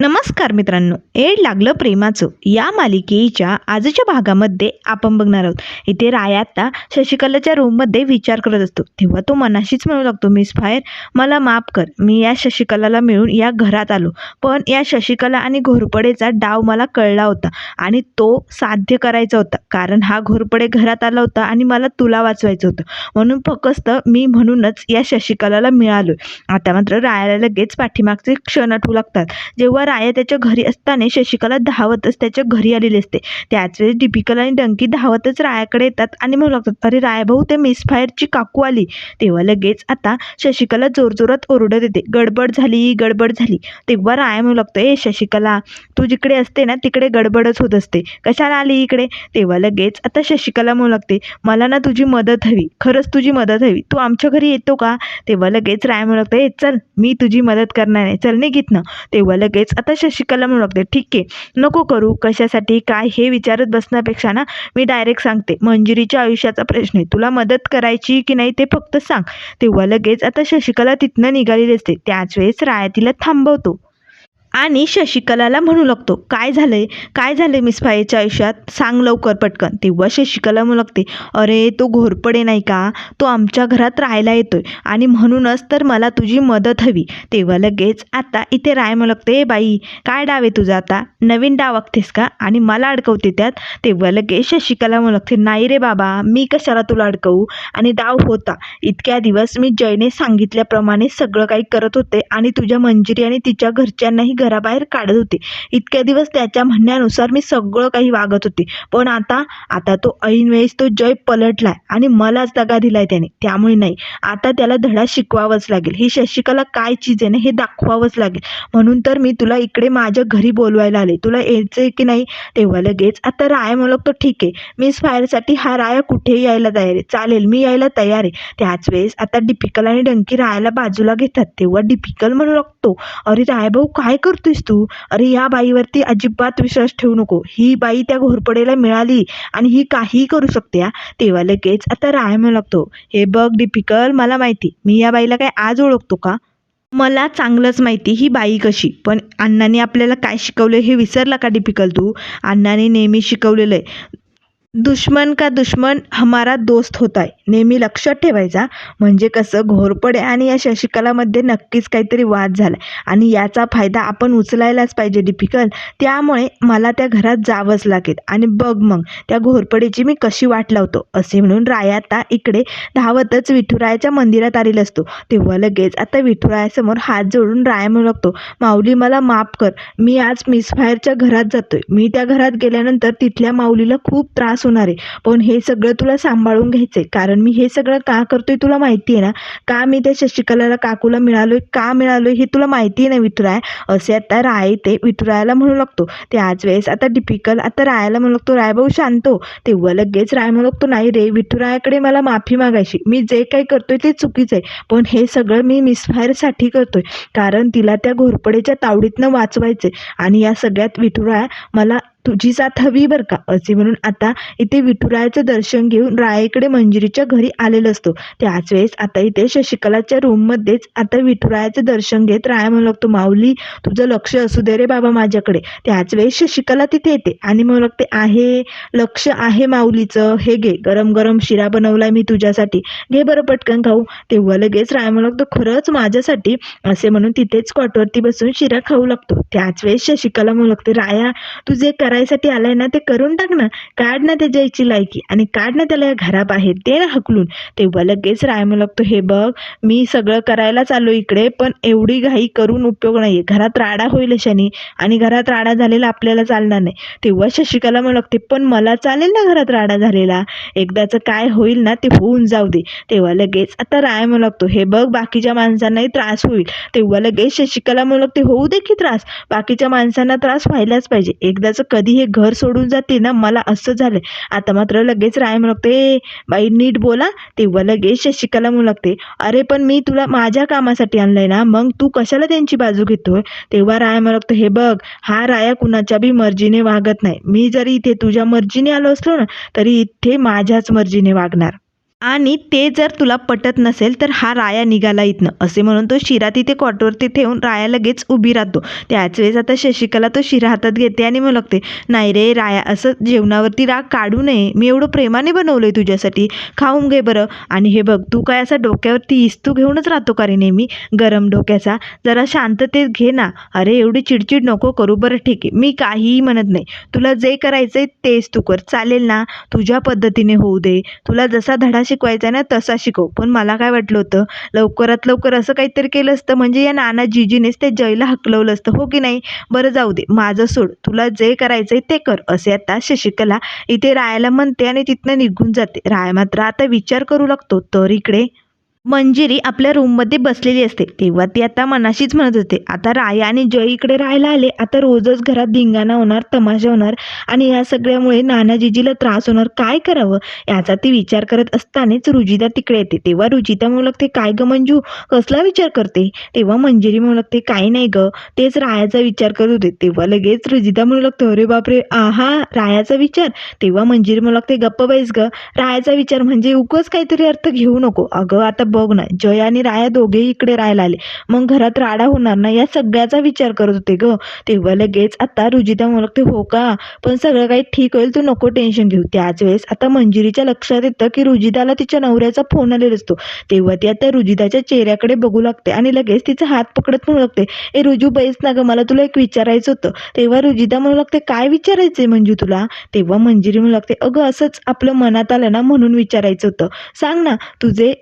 नमस्कार मित्रांनो. एड लागलं प्रेमाचं. या मालिकेच्या आजच्या भागामध्ये आपण बघणार आहोत. इथे राया आता शशिकलाच्या रूममध्ये विचार करत असतो. तेव्हा तो मनाशीच म्हणू लागतो मिस फायर मला माफ कर. मी या शशिकलाला मिळून या घरात आलो. पण या शशिकला आणि घोरपडेचा डाव मला कळला होता आणि तो साध्य करायचा होता. कारण हा घोरपडे घरात आला होता आणि मला तुला वाचवायचं होतं. म्हणून फक्त मी म्हणूनच या शशिकलाला मिळालो आता मात्र रायाला लगेच पाठीमागचे क्षण आठवू लागतात. जेव्हा राया त्याच्या घरी असताना शशिकला धावतच त्याच्या घरी आलेली असते. त्याच वेळेस आणि डंकी धावतच रायाकडे येतात आणि म्हणू लागतात अरे राया भाऊ ते मिसफायरची काकू आली. तेव्हा लगेच आता शशिकला जोरजोरात ओरडत येते. गडबड झाली गडबड झाली. तेव्हा राया म्हणू लागतो ए शशिकला तू जिकडे असते ना तिकडे गडबडच होत असते. कशाला आली इकडे? तेव्हा लगेच आता शशिकला म्हणू लागते मला ना तुझी मदत हवी. खरंच तुझी मदत हवी. तू आमच्या घरी येतो का? तेव्हा लगेच राय म्हणू लागतं ए चल मी तुझी मदत करणार आहे. चल निघित ना तेव्हा लगेच आता शशिकला म्हणू लागते ठीक आहे नको करू कशासाठी काय हे विचारत बसण्यापेक्षा ना मी डायरेक्ट सांगते. मंजिरीच्या आयुष्याचा प्रश्न आहे. तुला मदत करायची की नाही ते फक्त सांग. तेव्हा लगेच आता शशिकला तिथनं निघालेली असते. त्याच वेळेस राया तिला थांबवतो. आणि शशिकलाला म्हणू लागतो काय झालंय? काय झालंय मिस फायच्या आयुष्यात? सांग लवकर पटकन. तेव्हा शशिकला म्हणू लागते अरे तो घोरपडे नाही का? तो आमच्या घरात राहायला येतोय आणि म्हणूनच तर मला तुझी मदत हवी. तेव्हा लगेच आता इथे राय म्हणू लागते "ए बाई काय डाव आहे तुझा आता? नवीन डाव आखतेस का? आणि मला अडकवते त्यात? तेव्हा लगेच शशिकला म्हणू लागते नाही रे बाबा मी कशाला तुला अडकवू? आणि डाव होता. इतक्या दिवस मी जयने सांगितल्याप्रमाणे सगळं काही करत होते आणि तुझ्या मंजिरी आणि तिच्या घरच्यांनाही घराबाहेर काढत होते. इतक्या दिवस त्याच्या म्हणण्यानुसार मी सगळं काही वागत होते. पण आता आता तो ऐन वेळेस तो जय पलटलाय आणि मलाच दगा दिलाय त्याने. त्यामुळे नाही आता त्याला धडा शिकवावाच लागेल. ही शशिकला काय चीज आहे ना हे दाखवावंच लागेल. म्हणून तर मी तुला इकडे माझ्या घरी बोलवायला आले. तुला यायचंय की नाही? तेव्हा लगेच आता राया म्हणलं लागतो ठीक आहे. मिस फायरसाठी हा राया कुठेही यायला तयार आहे. चालेल मी यायला तयार आहे. त्याच वेळेस आता डिपिकल आणि डंकी रायाला बाजूला घेतात. तेव्हा डिपिकल म्हणू लागतो अरे राय भाऊ काय करतोयस तू? अरे या बाईवरती अजिबात विश्वास ठेवू नको. ही बाई त्या घोरपडेला मिळाली आणि ही काहीही करू शकते तेव्हा लगेच आता राय म्हणू लागतो. हे बघ डिपिकल मला माहिती. मी या बाईला काय आज ओळखतो का? मला चांगलंच माहिती ही बाई कशी. पण अण्णाने आपल्याला काय शिकवलं हे विसरला का डिपिकल तू? अण्णाने नेहमी शिकवलेलं आहे दुश्मन का दुश्मन हमारा दोस्त होता आहे नेहमी लक्षात ठेवायचा. म्हणजे कसं घोरपडे आणि या शशिकलामध्ये नक्कीच काहीतरी वाद झाला आणि याचा फायदा आपण उचलायलाच पाहिजे डिफिकल्ट त्यामुळे मला त्या घरात जावंच लागेल. आणि बघ मग त्या घोरपडेची मी कशी वाट लावतो? असे म्हणून राया आता इकडे धावतच विठुरायाच्या मंदिरात आलेला असतो. तेव्हा लगेच आता विठुरायासमोर हात जोडून राया म्हणू लागतो माऊली मला माफ कर. मी आज मिसफायरच्या घरात जातोय. मी त्या घरात गेल्यानंतर तिथल्या माऊलीला खूप त्रास होणार आहे. पण हे सगळं तुला सांभाळून घ्यायचंय. कारण मी हे सगळं का करतोय तुला माहिती आहे ना? का मी त्या शशिकलाला काकूला मिळालोय का मिळालोय हे तुला माहिती आहे ना विठुराय? असे आता राय ते विठुरायाला म्हणू लागतो. ते आज वेळेस आता डिफिकल आता रायाला म्हणू लागतो रायभाऊ शांतो हो. तेव्हा लगेच राय म्हणू लागतो नाही रे विठुरायाकडे मला माफी मागायची. मी जे काही करतोय ते चुकीचं आहे. पण हे सगळं मी मिसफायरसाठी करतोय. कारण तिला त्या घोरपडेच्या तावडीतनं वाचवायचंय. आणि या सगळ्यात विठुराया मला तुझी साथ हवी बरं का? असे म्हणून आता इथे विठुरायाचं दर्शन घेऊन रायाकडे मंजिरीच्या घरी आलेलं असतो. त्याच वेळेस आता इथे शशिकलाच्या रूममध्येच आता विठुरायाचं दर्शन घेत राया म्हणू लागतो माऊली तुझं लक्ष असू दे रे बाबा माझ्याकडे. त्याच वेळेस शशिकला तिथे येते आणि म्हणू लागते आहे लक्ष आहे माऊलीचं. हे घे गरम गरम शिरा बनवलाय मी तुझ्यासाठी. घे बरं पटकन खाऊ. तेव्हा लगेच राय म्हणू लागतो खरंच माझ्यासाठी? असे म्हणून तिथेच कॉटवरती बसून शिरा खाऊ लागतो. त्याच वेळेस शशिकला म्हणू लागते राया तुझे करायसाठी आलाय ना ते करून टाक ना. काढ ना त्याच्या लायकी. आणि काढ ना त्याला या घराबाहेर. ते ना हकलून. तेव्हा लगेच राय लागतो. हे बघ मी सगळं करायला चाललो इकडे पण एवढी घाई करून उपयोग नाही घरात राडा होईल शनी. आणि घरात राडा झालेला आपल्याला चालणार नाही. तेव्हा शशिकला म्हणू लागते पण मला चालेल ना घरात राडा झालेला? एकदाचं काय होईल ना ते होऊन जाऊ दे. तेव्हा लगेच आता राय म्हणू लागतो हे बघ बाकीच्या माणसांनाही त्रास होईल. तेव्हा लगेच शशिकला म्हणू लागते होऊ दे की त्रास. बाकीच्या माणसांना त्रास व्हायलाच पाहिजे. एकदाचं कधी हे घर सोडून जाते ना मला असं झालं आता मात्र लगेच राय म्हणते "ए, बाई नीट बोला. तेव्हा लगेच शशिकला म्हणू लागते अरे पण मी तुला माझ्या कामासाठी आणलंय ना मग तू कशाला त्यांची बाजू घेतोय? तेव्हा राय म्हणतो हे बघ हा राया कुणाच्या बी मर्जीने वागत नाही. मी जरी इथे तुझ्या मर्जीने आलो असलो ना तरी इथे माझ्याच मर्जीने वागणार. आणि ते जर तुला पटत नसेल तर हा राया निघाला इथनं. असे म्हणून तो शिरा तिथे कॉटवरती ठेवून राया लगेच उभी राहतो. त्याच वेळेस आता शशिकला तो शिरा हातात घेते आणि मग लागते नाही रे राया असं जेवणावरती राग काढू नये. मी एवढं प्रेमाने बनवलं आहे तुझ्यासाठी. खाऊन घे बरं. आणि हे बघ तू काय असा डोक्यावरती इस्तू घेऊनच राहतो का रे नेहमी? गरम डोक्याचा. जरा शांततेत घे ना. अरे एवढी चिडचिड नको करू. बरं ठीक आहे. मी काहीही म्हणत नाही. तुला जे करायचं आहे तेच तू कर. चालेल ना? तुझ्या पद्धतीने होऊ दे. तुला जसा धडा शिकवायचा आहे ना तसा शिकव. पण मला काय वाटलं होतं लवकरात लवकर असं काहीतरी केलं असतं म्हणजे या नाना जीजीनेच ते जयला हकलवलं असतं. हो की नाही? बरं जाऊ दे माझं सोड. तुला जे करायचं आहे ते कर असे आता शशिकला इथे रायाला म्हणते आणि तिथनं निघून जाते. राया मात्र आता विचार करू लागतो तर इकडे मंजिरी आपल्या रूममध्ये बसलेली असते. तेव्हा ती आता मनाशीच म्हणत होते आता राया आणि जय इकडे राहायला आले आता रोजच घरात धिंगाणा होणार तमाशा होणार आणि या सगळ्यामुळे नानाजीजीला त्रास होणार काय करावं? याचा ती विचार करत असतानाच रुजिता तिकडे येते. तेव्हा रुजिता म्हणू लागते काय ग मंजू कसला विचार करते? तेव्हा मंजिरी म्हणू लागते काय नाही ग तेच रायाचा विचार करत होते. तेव्हा लगेच रुजिता म्हणू लागते अरे बापरे आहा रायाचा विचार? तेव्हा मंजिरी म्हणू लागते गप्प बाईस ग रायाचा विचार म्हणजे उगच काहीतरी अर्थ घेऊ नको. अगं आता बघ ना जय आणि राया दोघेही इकडे राहायला आले. मग घरात राडा होणार ना या सगळ्याचा विचार करत होते ग. तेव्हा लगेच आता रुजिता म्हणू लागते हो का? पण सगळं काही ठीक होईल तू नको टेन्शन घेऊ. त्याच वेळेस आता मंजिरीच्या लक्षात येतं की रुजिताला तिच्या नवऱ्याचा फोन आलेला असतो. तेव्हा ती आता रुजिताच्या चेहऱ्याकडे बघू लागते आणि लगेच तिचा हात पकडत म्हणू लागते ए रुजू बैस ना ग मला तुला एक विचारायचं होतं. तेव्हा रुजिता म्हणू लागते काय विचारायचंय मंजू तुला? तेव्हा मंजिरी म्हणू लागते अगं असंच आपलं मनात आलं ना म्हणून विचारायचं होतं. सांग ना तुझे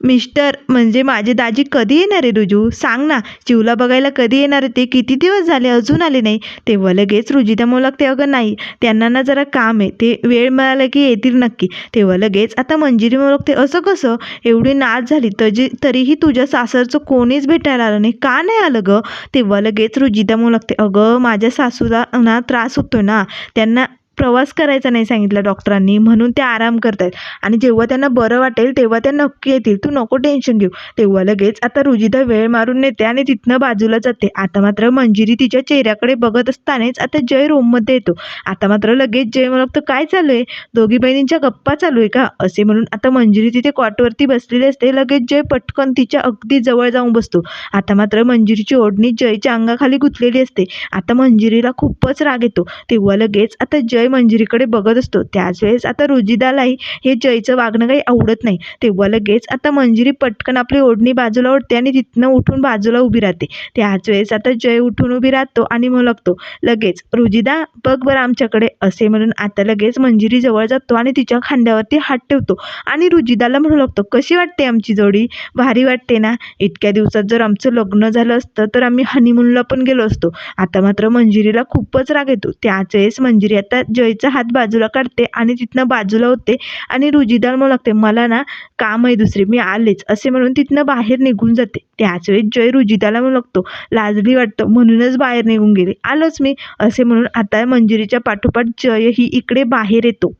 मिस्टर म्हणजे माझे दाजी कधी येणार आहे रुजू? सांग ना चिवला बघायला कधी येणार आहे ते? किती दिवस झाले अजून आले नाही? तेव्हा लगेच रुजिता म्हणू लागते अगं नाही त्यांना ना जरा काम आहे ते वेळ मिळाला की येतील नक्की. तेव्हा लगेच आता मंजिरी म्हणू लागते असं कसं? एवढी नाच झाली तरी तरीही तुझ्या सासरचं कोणीच भेटायला आलं नाही. का नाही आलं गं? तेव्हा लगेच रुजिता म्हणू लागते अगं माझ्या सासूला ना त्रास होतो ना त्यांना प्रवास करायचा नाही सांगितला डॉक्टरांनी म्हणून ते आराम करत आहेत आणि जेव्हा त्यांना बरं वाटेल तेव्हा त्या नक्की येतील. तू नको टेन्शन घेऊ. तेव्हा लगेच आता रुजिता वेळ मारून नेते आणि तिथनं बाजूला जाते. आता मात्र मंजिरी तिच्या चेहऱ्याकडे बघत असतानाच आता जय रूममध्ये येतो. आता मात्र लगेच जय म्हणत काय चालू आहे दोघी बहिणींच्या गप्पा चालू आहे का? असे म्हणून आता मंजिरी तिथे कॉटवरती बसलेली असते. लगेच जय पटकन तिच्या अगदी जवळ जाऊन बसतो. आता मात्र मंजिरीची ओढणी जयच्या अंगाखाली गुंतलेली असते. आता मंजिरीला खूपच राग येतो. तेव्हा लगेच आता जय मंजिरीकडे बघत असतो. त्याच वेळेस आता रुजिदालाही हे जयचं वागणं काही आवडत नाही. तेव्हा लगेच आता मंजिरी पटकन आपली ओढणी बाजूला ओढते आणि तिथनं उठून बाजूला उभी राहते. त्याच वेळेस आता जय उठून उभी राहतो आणि मग लागतो लगेच रुजिदा बघ बरं आमच्याकडे. असे म्हणून आता लगेच मंजिरी जवळ जातो आणि तिच्या खांद्यावरती हात ठेवतो आणि रुजिदाला म्हणू लागतो कशी वाटते आमची जोडी? भारी वाटते ना? इतक्या दिवसात जर आमचं लग्न झालं असतं तर आम्ही हनीमूनला पण गेलो असतो. आता मात्र मंजिरीला खूपच राग येतो. त्याच वेळेस मंजिरी आता जयचा हात बाजूला काढते आणि तिथनं बाजूला होते आणि रुजिदाला म्हणू लागते मला ना काम आहे दुसरी मी आलेच असे म्हणून तिथनं बाहेर निघून जाते. त्याच वेळेस जय रुजिताला म्हणू लागतो लाजली वाटतं म्हणूनच बाहेर निघून गेले आलोच मी असे म्हणून आता मंजिरीच्या पाठोपाठ जय ही इकडे बाहेर येतो.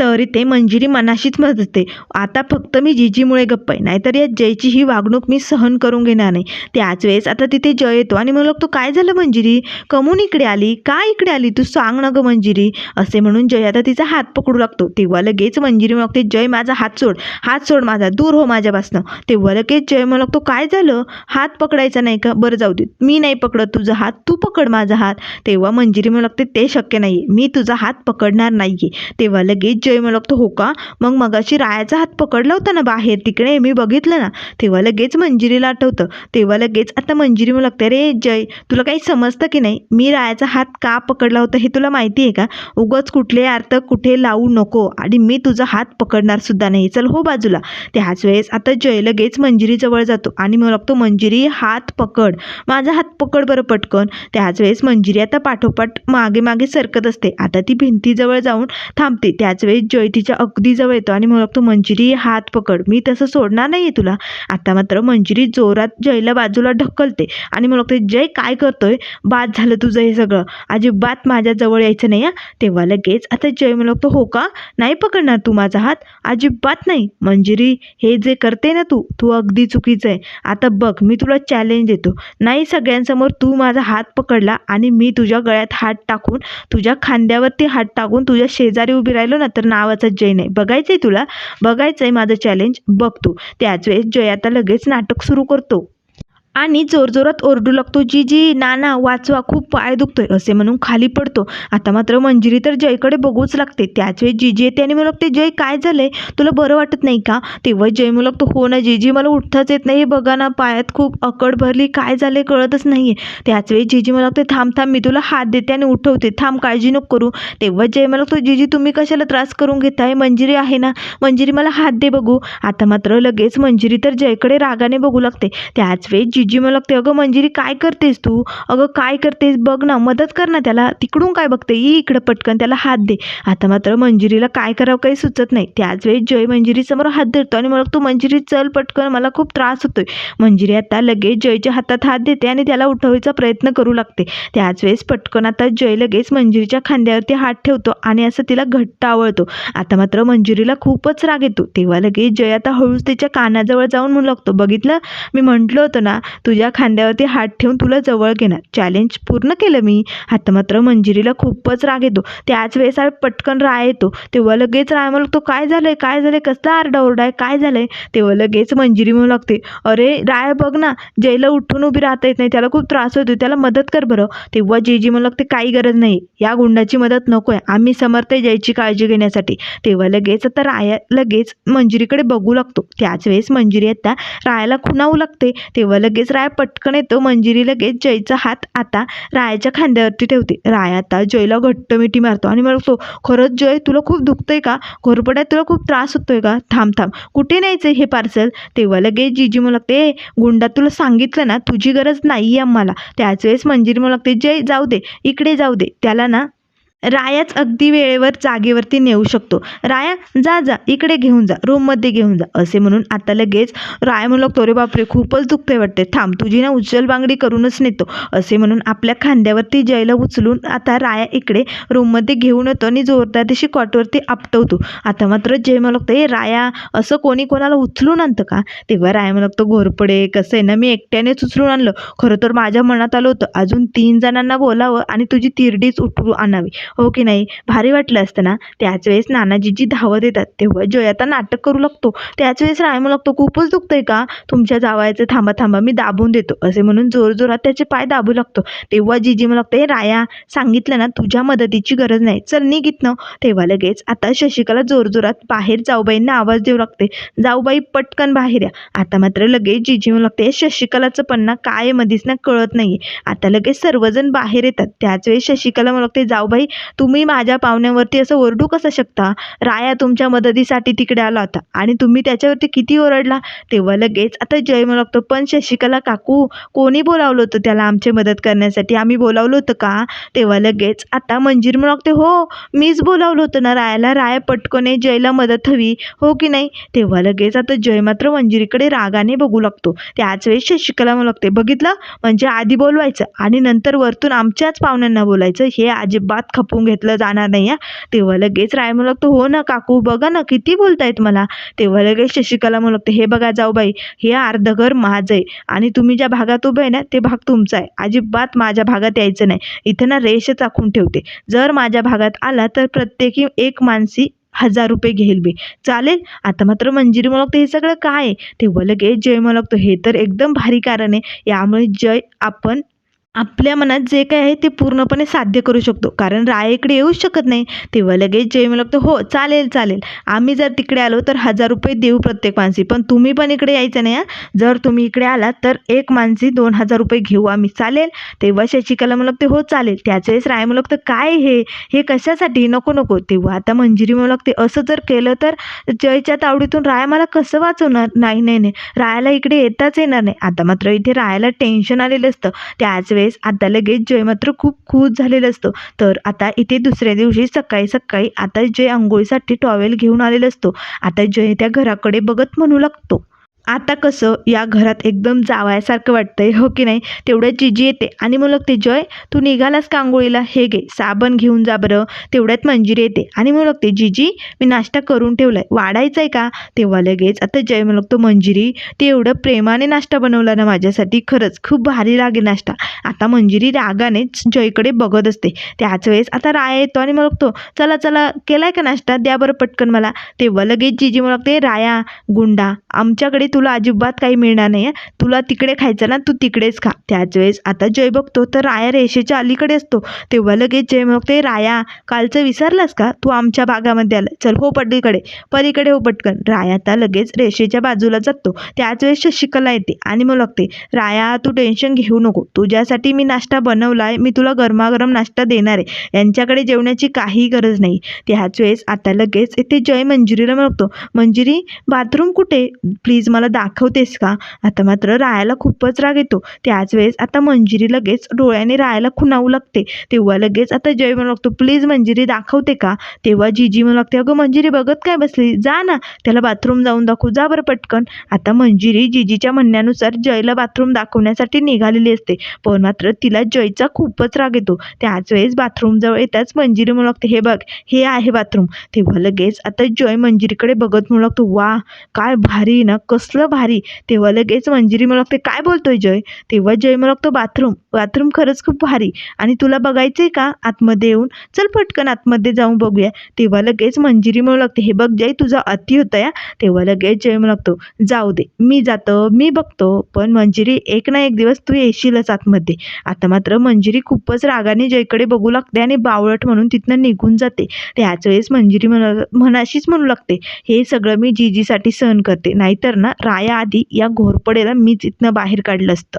तर इथे मंजिरी मनाशीच म्हणत असते आता फक्त मी जिजीमुळे गप्प आहे. नाहीतर या जयची ही वागणूक मी सहन करून घेणार नाही. त्याच वेळेस आता तिथे जय येतो आणि म्हणू लागतो काय झालं मंजिरी? कमून इकडे आली? का इकडे आली? तू सांग ना गं मंजिरी. असे म्हणून जय आता तिचा हात पकडू लागतो. तेव्हा लगेच मंजिरी म्हणते लागते जय माझा हात सोड. हात सोड माझा. दूर हो माझ्यापासनं. तेव्हा लगेच जय म्हणू लागतो काय झालं? हात पकडायचा नाही का? बरं जाऊ दे. मी नाही पकडत तुझा हात. तू पकड माझा हात. तेव्हा मंजिरी म्हणू लागते ते शक्य नाही मी तुझा हात पकडणार नाही आहे तेव्हा लगेच जय मला लागतो हो का? मग मगाशी रायाचा हात पकडला होता ना बाहेर तिकडे मी बघितलं ना तेव्हा लगेच मंजिरीला आठवतं. तेव्हा लगेच आता मंजिरी म्हणू लागते रे जय तुला काही समजतं की नाही? मी रायाचा हात का पकडला होता हे तुला माहिती आहे का? उगच कुठले अर्थ कुठे लावू नको आणि मी तुझा हात पकडणार सुद्धा नाही. चल हो बाजूला. त्याच वेळेस आता जय लगेच मंजिरीजवळ जातो आणि मग लागतो मंजिरी हात पकड. माझा हात पकड बरं पटकन. त्याच वेळेस मंजिरी आता पाठोपाठ मागे मागे सरकत असते. आता ती भिंतीजवळ जाऊन थांबते. त्याच वेळेस जय तिच्या अगदी जवळ येतो आणि मग लागतो मंजिरी हात पकड. मी तसं सोडणार नाही आहे तुला. आता मात्र मंजिरी जोरात जयला बाजूला ढकलते आणि मग लागते जय काय करतोय? बाद झालं तुझं हे सगळं. अजिबात माझ्याजवळ यायचं नाही हा. तेव्हा लगेच आता जय म्हणू लागतो हो का? नाही पकडणार तू माझा हात? अजिबात नाही. मंजिरी हे जे करते ना तू तू अगदी चुकीचं आहे. आता बघ मी तुला चॅलेंज देतो. नाही सगळ्यांसमोर तू माझा हात पकडला आणि मी तुझ्या गळ्यात हात टाकून तुझ्या खांद्यावरती हात टाकून तुझ्या शेजारी उभी राहिलो ना तर तर नावाचा जय नाही. बघायचंय तुला? बघायचंय माझं चॅलेंज बघ तू. त्याच वेळेस जय आता लगेच नाटक सुरू करतो. आणि जोरजोरात ओरडू लागतो जी जी नाना वाचवा खूप पाय दुखतोय असे म्हणून खाली पडतो. आता मात्र मंजिरी तर जयकडे बघूच लागते. त्याचवेळी जीजी येते आणि मला लागते जय काय झालंय? तुला बरं वाटत नाही का? तेव्हा जय मला लागतो हो ना जीजी मला उठताच येत नाही हे बघा ना पायात खूप अकड भरली काय झालंय कळतच नाहीये. त्याच वेळी जीजी मला लागते थांब थांब मी तुला हात देते आणि उठवते थांब काळजी नको करू. तेव्हा जय मला लागतो जीजी तुम्ही कशाला त्रास करून घेताय? मंजिरी आहे ना मंजिरी मला हात दे बघू. आता मात्र लगेच मंजिरी तर जयकडे रागाने बघू लागते. त्याचवेळी वेळी मला लागते अगं मंजिरी काय करतेस तू? अगं काय करतेस? बघ ना मदत कर ना त्याला. तिकडून काय बघते? ये इकडं पटकन त्याला हात दे. आता मात्र मंजिरीला काय करावं काही सुचत नाही. त्याच वेळी जय मंजिरीसमोर हात धरतो आणि मला तू मंजिरी चल पटकन मला खूप त्रास होतोय. मंजिरी आता लगेच जयच्या हातात हात देते आणि त्याला उठवायचा प्रयत्न करू लागते. त्याच वेळेस पटकन आता जय लगेच मंजिरीच्या खांद्यावरती हात ठेवतो आणि असं तिला घट्ट आवळतो. आता मात्र मंजिरीला खूपच राग येतो. तेव्हा लगेच जय आता हळूच तिच्या कानाजवळ जाऊन म्हणू लागतो बघितलं? मी म्हटलं होतं ना तुझ्या खांद्यावरती हात ठेवून तुला जवळ घेणार. चॅलेंज पूर्ण केलं मी. आता मात्र मंजिरीला खूपच राग येतो. त्याच वेळेस पटकन राय येतो. तेव्हा लगेच राय म्हणू तो काय आहे काय झालंय? कसला आरडाओरडा आहे? काय झालंय? तेव्हा लगेच मंजिरी म्हणू लागते. अरे राय बघ ना. जयला उठून उभी राहता येत नाही. त्याला खूप त्रास होतो त्याला मदत कर बरं. तेव्हा जेजी म्हणू लागते काही गरज नाही. या गुंडाची मदत नको आहे आम्ही समर्थ आहे जयची काळजी घेण्यासाठी. तेव्हा लगेच आता राया लगेच मंजिरीकडे बघू लागतो. त्याच वेळेस मंजिरी आता रायाला खुणावू लागते. तेव्हा लगेच राय पटकन येतो. मंजिरी लगेच जयचा हात आता रायाच्या खांद्यावरती ठेवते. राय आता जयला घट्ट मिठी मारतो आणि म्हणतो खरंच जय तुला खूप दुखतंय का? घोरपड्यात तुला खूप त्रास होतोय का? थांब थांब. कुठे न्यायचं हे पार्सल? तेव्हा लगेच जीजी मला लागते गुंडा तुला सांगितलं ना तुझी गरज नाही आहे आम्हाला. त्याच वेळेस मंजिरी मला लागते जय जाऊ दे. इकडे जाऊ दे. त्याला ना रायाच अगदी वेळेवर जागेवरती नेऊ शकतो. राया जा जा इकडे घेऊन जा रूममध्ये घेऊन जा असे म्हणून आता लगेच राया म्हणू लागतो अरे बापरे खूपच दुखते वाटते थांब तुझी ना उज्ज्वल बांगडी करूनच नेतो. असे म्हणून आपल्या खांद्यावरती जयला उचलून आता राया इकडे रूममध्ये घेऊन येतो आणि जोरदार दिशी कॉटवरती आपटवतो. आता मात्र जय मला लागतं ए राया असं कोणी कोणाला उचलून आणतं का? तेव्हा राया मला लागतो घोरपडे कसं आहे ना मी एकट्यानेच उचलून आणलं. खरं तर माझ्या मनात आलं होतं अजून तीन जणांना बोलावं आणि तुझी तिरडीच उठरू आणावी. हो की नाही? भारी वाटलं असतं ना? त्याच वेळेस नानाजीजी धावत येतात तेव्हा जय आता नाटक करू लागतो. त्याच वेळेस राय म्हणू लागतो. खूपच दुखतंय का? तुमच्या जावायचं थांबा थांबा मी दाबून देतो. असे म्हणून जोरजोरात त्याचे पाय दाबू लागतो. तेव्हा जीजी मला लागतं हे राया सांगितलं ना तुझ्या मदतीची गरज नाही. चल निघितनं तेव्हा लगेच आता शशिकला जोरजोरात बाहेर जाऊबाईंना आवाज देऊ लागते. जाऊबाई पटकन बाहेर या. आता मात्र लगेच जीजी म्हणू लागते शशिकलाचं पन्ना काय मधीच ना कळत नाही आता लगेच सर्वजण बाहेर येतात. त्याच वेळेस शशिकला म्हणू लागते जाऊबाई तुम्ही माझ्या पाहुण्यावरती असं ओरडू कसं शकता? राया तुमच्या मदतीसाठी तिकडे आला होता आणि तुम्ही त्याच्यावरती किती ओरडला? तेव्हा लगेच आता जय म्हणू लागतो पण शशिकला काकू कोणी बोलावलं होतं त्याला आमची मदत करण्यासाठी? आम्ही बोलावलं होतं का? तेव्हा लगेच आता मंजीर म्हणू लागते हो मीच बोलावलं होतं ना रायाला. राया पटकोने जयला मदत हवी हो की नाही? तेव्हा लगेच आता जय मात्र मंजिरीकडे रागाने बघू लागतो. त्याच वेळेस शशिकला म्हणू लागते बघितलं? म्हणजे आधी बोलवायचं आणि नंतर वरतून आमच्याच पाहुण्यांना बोलायचं. हे अजिबात खपून घेतलं जाणार नाही या तेव्हा लगेच राय म्हणू लागतो हो ना काकू बघा ना किती बोलतायत मला. तेव्हा लगेच शशिकला म्हणू लागते हे बघा जाऊ बाई हे अर्ध घर माझं आहे आणि तुम्ही ज्या भागात उभे आहे ना ते भाग तुमचा आहे. अजिबात माझ्या भागात यायचं नाही. इथं ना रेषच आखून ठेवते. जर माझ्या भागात आला तर प्रत्येकी एक माणसी हजार रुपये घेईल मी चालेल? आता मात्र मंजिरी मला हे सगळं काय आहे? तेव्हा लगेच जय मला हे तर एकदम भारी कारण आहे. यामुळे जय आपण आपल्या मनात जे काय आहे ते पूर्णपणे साध्य करू शकतो. कारण राय इकडे येऊच शकत नाही. तेव्हा लगेच जय मला लागतो हो चालेल चालेल. आम्ही जर तिकडे आलो तर हजार रुपये देऊ प्रत्येक माणसी. पण तुम्ही पण इकडे यायचं नाही जर तुम्ही इकडे आलात तर एक माणसी दोन हजार रुपये घेऊ आम्ही. चालेल? तेव्हा शशिकला मला लागते हो चालेल. त्याच वेळेस राय मला लागतं काय हे? हे कशासाठी? नको नको. तेव्हा आता मंजिरी मला लागते असं जर केलं तर जयच्या तावडीतून राय मला कसं वाचवणार? नाही नाही नाही. रायाला इकडे येताच येणार नाही. आता मात्र इथे रायाला टेन्शन आलेलं असतं. त्याच वेळेस आता लगेच जय मात्र खूप खुश झालेलं असतं. तर आता इथे दुसऱ्या दिवशी सकाळी सकाळी आता जय आंघोळीसाठी टॉवेल घेऊन आलेला असतो. आता जय त्या घराकडे बघत म्हणू लागतो. आता कसं या घरात एकदम जावयासारखं वाटतंय हो की नाही? तेवढ्यात जिजी येते. आणि मग ते जय तू निघालास का आंघोळीला? हे घे साबण घेऊन जा बरं. तेवढ्यात मंजिरी येते. आणि मग ते जिजी मी नाश्ता करून ठेवलाय. वाढायचा आहे का? तेव्हा लगेच आता जय मग तो मंजिरी ते एवढं प्रेमाने नाश्ता बनवला ना माझ्यासाठी खरंच खूप भारी लागे नाश्ता. आता मंजिरी रागानेच जयकडे बघत असते. त्याच वेळेस आता राया येतो आणि मग तो चला चला केलाय का नाश्ता? द्या बरं पटकन मला. तेव्हा लगेच जिजी मग ते राया गुंडा आमच्याकडे तुला अजिबात काही मिळणार नाही आहे तुला तिकडे खायचं ना तू तिकडेच खा. त्याच वेळेस आता जय बघतो तर राया रेषेच्या अलीकडे असतो. तेव्हा लगेच जय मग राया कालचं विसरलास का? तू आमच्या भागामध्ये आला. चल हो पलीकडे. पलीकडे हो पटकन. राया आता लगेच रेषेच्या बाजूला जातो. त्याच वेळेस शशिकला येते आणि मग लागते राया तू टेन्शन घेऊ नको. तुझ्यासाठी मी नाश्ता बनवला आहे मी तुला गरमागरम नाश्ता देणार आहे. यांच्याकडे जेवण्याची काही गरज नाही. त्याच वेळेस आता लगेच इथे जय मंजिरीला म्हणतो मंजिरी बाथरूम कुठे? प्लीज मला दाखवतेस का? आता मात्र रायाला खूपच राग येतो. त्याच वेळेस आता मंजिरी लगेच डोळ्याने रायाला खुणावू लागते. तेव्हा लगेच आता जय म्हणू लागतो प्लीज मंजिरी दाखवते का? तेव्हा जीजी म्हणू लागते अगं मंजिरी बघत काय बसली? जा ना त्याला बाथरूम जाऊन दाखवू. जा बरं पटकन. आता मंजिरी जीजीच्या म्हणण्यानुसार जयला बाथरूम दाखवण्यासाठी निघालेली असते. पण मात्र तिला जयचा खूपच राग येतो. त्याच वेळेस बाथरूमजवळ येताच मंजिरी म्हणू लागते हे बघ हे आहे बाथरूम. तेव्हा लगेच आता जय मंजिरीकडे बघत म्हणू लागतो वा काय भारी ना कसं कसलं भारी. तेव्हा लगेच मंजिरी मला लागते काय बोलतोय जय? तेव्हा जय मला लागतो बाथरूम. बाथरूम खरंच खूप भारी. आणि तुला बघायचंय का? आतमध्ये येऊन. चल पटकन आतमध्ये जाऊन बघूया. तेव्हा लगेच मंजिरी म्हणू लागते हे बघ जय तुझा अति होतं या. तेव्हा लगेच जय म्हणू लागतो जाऊ दे मी जातो मी बघतो. पण मंजिरी एक ना एक दिवस तू येशीलच आतमध्ये. आता मात्र मंजिरी खूपच रागाने जयकडे बघू लागते आणि बावळट म्हणून तिथनं निघून जाते. त्याच वेळेस मंजिरी म्हणा म्हणाशीच म्हणू लागते हे सगळं मी जीजीसाठी सहन करते नाहीतर ना राया आधी या घोरपडेला मीच इथनं बाहेर काढलं असतं.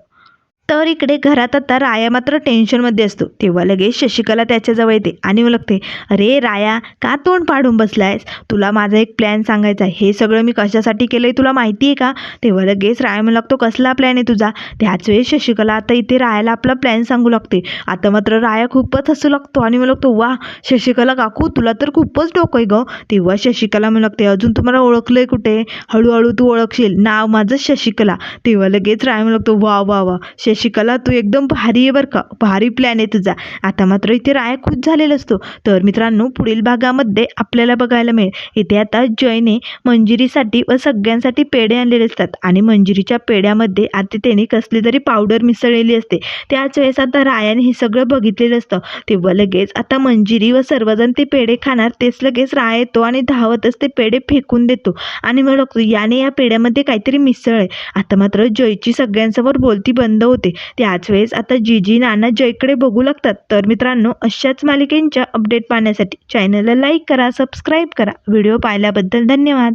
तर इकडे घरात आता राया मात्र टेन्शनमध्ये असतो. तेव्हा लगेच शशिकला त्याच्याजवळ येते आणि मग लागते अरे राया का तोंड पाडून बसलायस? तुला माझा एक प्लॅन सांगायचा आहे. हे सगळं मी कशासाठी केलं आहे तुला माहिती आहे का? तेव्हा लगेच राया म्हणू लागतो कसला प्लॅन आहे तुझा? त्याच वेळेस शशिकला आता इथे रायाला आपला प्लॅन सांगू लागते. आता मात्र राया खूपच हसू लागतो आणि म्हणू लागतो वा शशिकला काकू तुला तर खूपच डोकं आहे गं. तेव्हा शशिकला म्हणू लागते अजून तुम्हाला आहे कुठे? हळूहळू तू ओळखशील. नाव माझं शशिकला. तेव्हा लगेच राया म्हणू लागतो वा वा वा शशिकला तू एकदम भारी आहे बरं का. भारी प्लॅन आहे तुझा. आता मात्र इथे राय खुश झालेला असतो. तर मित्रांनो पुढील भागामध्ये आपल्याला बघायला मिळेल. इथे आता जयने मंजिरीसाठी व सगळ्यांसाठी पेढे आणलेले असतात. आणि मंजिरीच्या पेढ्यामध्ये आता त्याने कसली तरी पावडर मिसळलेली असते. त्याच वेळेस आता रायाने हे सगळं बघितलेलं असतं. तेव्हा लगेच आता मंजिरी व सर्वजण ते पेढे खाणार. तेच लगेच राय येतो आणि धावतच ते पेढे फेकून देतो. आणि मग बघतो याने या पेढ्यामध्ये काहीतरी मिसळ आहे. आता मात्र जयची सगळ्यांसमोर बोलती बंद होते. त्याच वेळेस आता जीजी नाना जयकडे बघू लागतात. तर मित्रांनो अशाच मालिकेंच्या अपडेट पाहण्यासाठी चॅनलला लाईक करा सबस्क्राईब करा. व्हिडिओ पाहिल्याबद्दल धन्यवाद.